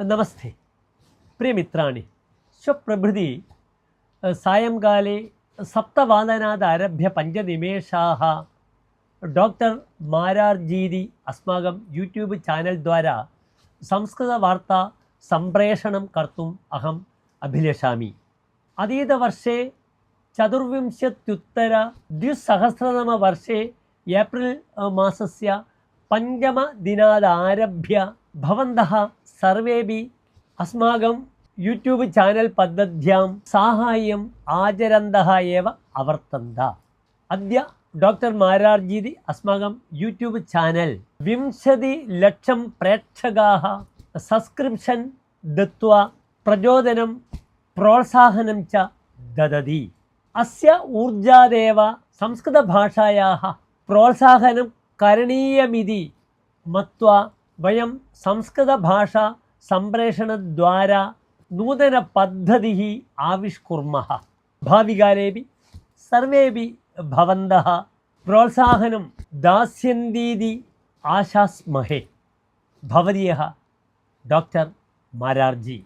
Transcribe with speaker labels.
Speaker 1: नमस्ते प्रियमित्राणि स्वप्रभृति सायङ्काले सप्तवादनादारभ्य पञ्चनिमेषाः डाक्टर् मारार्जीदि अस्माकं यूट्यूब् चानल् द्वारा संस्कृतवार्ता सम्प्रेषणं कर्तुम् अहम् अभिलषामि अतीतवर्षे चतुर्विंशत्युत्तरद्विसहस्रतमवर्षे एप्रिल् मासस्य पञ्चमदिनादारभ्य भवन्तः സർവേബി അസ്മാകം യൂട്യൂബ് ചാനൽ പദ്ധത്യാം സാഹായം ആചരന്ത ഏവ അവർത്തന്ത. അദ്യ ഡോക്ടർ മാരാർജീതി അസ്മാകം യൂട്യൂബ് ചാനൽ. വിംശതി ലക്ഷം പ്രേക്ഷകാ സബ്സ്ക്രിപ്ഷൻ ദത്വ പ്രചോദനം പ്രോത്സാഹനം ച ദദതി. അസ്യ ഊർജാദേവ സംസ്കൃതഭാഷായാ പ്രോത്സാഹനം കരണീയമിതി മത്വ വയം സംസ്കൃതഭാഷ സംപ്രേഷണദ്വാരാ നൂതനപദ്ധതിः ആവിഷ്കുർമः. ഭാവികാലേപി സർവേപി ഭവന്ത. പ്രോത്സാഹനം ദാസ്യന്തീതി ആശാസ്മഹേ. ഭവതിയ ഡോക്ടർ മാരാർജി.